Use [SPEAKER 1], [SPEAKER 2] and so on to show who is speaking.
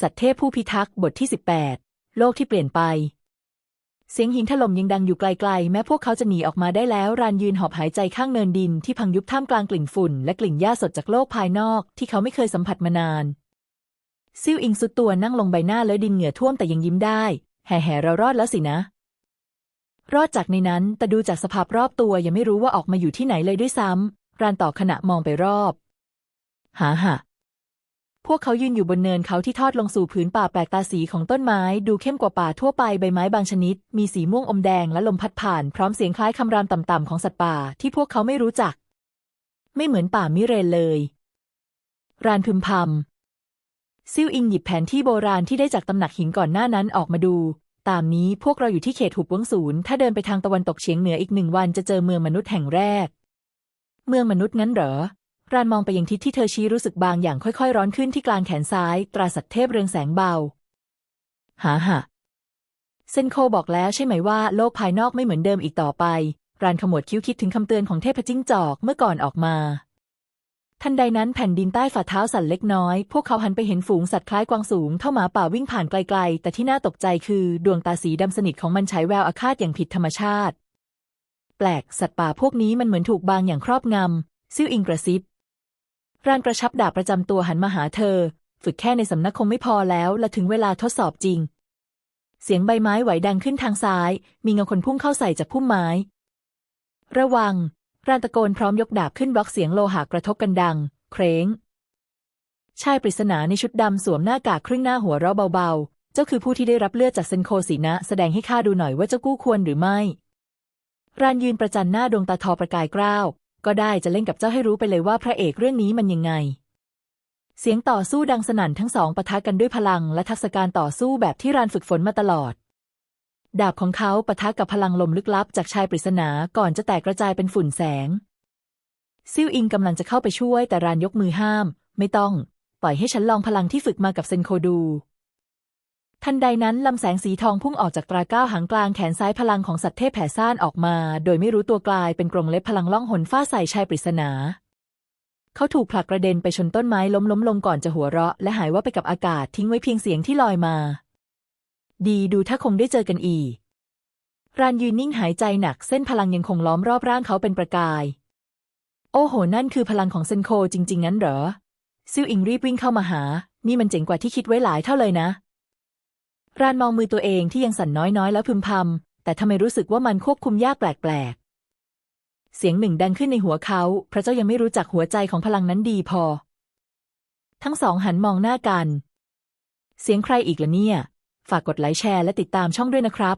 [SPEAKER 1] สัตว์เทพผู้พิทักษ์บทที่ 18 โลกที่เปลี่ยนไป เสียงหินถล่มยังดังอยู่ไกลๆ แม้พวกเขาจะหนีออกมาได้แล้ว รานยืนหอบหายใจข้างเนินดินที่พังยุบท่ามกลางกลิ่นฝุ่น และกลิ่นหญ้าสดจากโลกภายนอกที่เขาไม่เคยสัมผัสมานาน ซิ่วอิงสุดตัวนั่งลงใบหน้าแล้วดินเหงื่อท่วมแต่ยังยิ้มได้ แห่ๆเรารอดแล้วสินะ รอดจากในนั้นแต่ดูจากสภาพรอบตัวยังไม่รู้ว่าออกมาอยู่ที่ไหนเลยด้วยซ้ำรานต่อขณะมองไปรอบ หาหะ พวกเขายืนอยู่บนเนินเขาที่ทอดลงสู่ผืนป่าแปลกตาสีของต้นไม้ ดูเข้มกว่าป่าทั่วไปใบไม้บางชนิด มีสีม่วงอมแดงและลมพัดผ่าน พร้อมเสียงคล้ายคำรามต่ำๆของสัตว์ป่าที่พวกเขาไม่รู้จัก ไม่เหมือนป่ามิเรนเลย รานพึมพำซิ่วอิงหยิบแผนที่โบราณที่ได้จากตำหนักหินก่อนหน้านั้นออกมาดู ตามนี้พวกเราอยู่ที่เขตหุบวงศูนย์ถ้าเดินไปทางตะวันตกเฉียงเหนืออีกหนึ่งวันจะเจอเมืองมนุษย์แห่งแรก เมืองมนุษย์งั้นเหรอ รานมองไปยังทิศที่เธอชี้รู้สึกบางอย่างค่อยๆ ร้อนขึ้นที่กลางแขนซ้าย ตราสัตว์เทพเรืองแสงเบา หาหะเซนโคบอกแล้วใช่ไหมว่าโลกภายนอกไม่เหมือนเดิมอีกต่อไป รานขมวดคิ้วคิดถึงคำเตือนของเทพจิ้งจอกเมื่อก่อนออกมา ทันใดนั้นแผ่นดินใต้ฝ่าเท้าสั่นเล็กน้อย พวกเขาหันไปเห็นฝูงสัตว์คล้ายกวางสูงเท่าหมาป่าวิ่งผ่านไกลๆ แต่ที่น่าตกใจคือดวงตาสีดำสนิทของมันฉายแววอาฆาตอย่างผิดธรรมชาติ แปลกสัตว์ป่าพวกนี้มันเหมือนถูกบางอย่างครอบงำซิ่วอิงกระซิบ รานกระชับดาบประจำตัวหันมาหาเธอ ฝึกแค่ในสำนักคงไม่พอแล้วและถึงเวลาทดสอบจริง เสียงใบไม้ไหวดังขึ้นทางซ้าย มีเงาคนพุ่งเข้าใส่จากพุ่มไม้ ระวัง รานตะโกนพร้อมยกดาบขึ้นบล็อกเสียงโลหะกระทบกันดัง เคร้ง ชายปริศนาในชุดดำสวมหน้ากากครึ่งหน้าหัวเราะเบาๆ เจ้าคือผู้ที่ได้รับเลือดจากเซนโคสีนะ แสดงให้ข้าดูหน่อยว่าเจ้ากู้ควรหรือไม่ รานยืนประจันหน้าดวงตาทอประกายกล้าว ก็ได้จะเล่นกับเจ้าให้รู้ไปเลยว่าพระเอกเรื่องนี้มันยังไง เสียงต่อสู้ดังสนั่นทั้งสองปะทะกันด้วยพลังและทักษะการต่อสู้แบบที่รานฝึกฝนมาตลอด ดาบของเขาปะทะกับพลังลมลึกลับจากชายปริศนาก่อนจะแตกกระจายเป็นฝุ่นแสง ซิ่วอิงกำลังจะเข้าไปช่วยแต่รานยกมือห้าม ไม่ต้อง ปล่อยให้ฉันลองพลังที่ฝึกมากับเซนโคดู ทันใดนั้นลำแสงสีทองพุ่งออกจากตราก้าวหางกลางแขนซ้ายพลังของสัตว์เทพแผ่ซ่านออกมา โดยไม่รู้ตัวกลายเป็นกรงเล็บพลังล่องหนฟาใส่ชายปริศนา เขาถูกผลักกระเด็นไปชนต้นไม้ล้มล้มลงก่อนจะหัวเราะ และหายว่าไปกับอากาศทิ้งไว้เพียงเสียงที่ลอยมา ดีดูถ้าคงได้เจอกันอีกรานยืนนิ่งหายใจหนักเส้นพลังยังคงล้อมรอบร่างเขาเป็นประกาย โอ้โห นั่นคือพลังของเซนโคจริง ๆ งั้นเหรอ ซิวอิงรีบวิ่งเข้ามาหา นี่มันเจ๋งกว่าที่คิดไว้หลายเท่าเลยนะ รานมองมือตัวเองที่ยังสั่นน้อยๆ แล้วพึมพำแต่ทำไมรู้สึกว่ามันควบคุมยากแปลกๆ เสียงหนึ่งดังขึ้นในหัวเขา พระเจ้ายังไม่รู้จักหัวใจของพลังนั้นดีพอ ทั้งสองหันมองหน้ากัน เสียงใครอีกล่ะเนี่ย ฝากกดไลค์แชร์และติดตามช่องด้วยนะครับ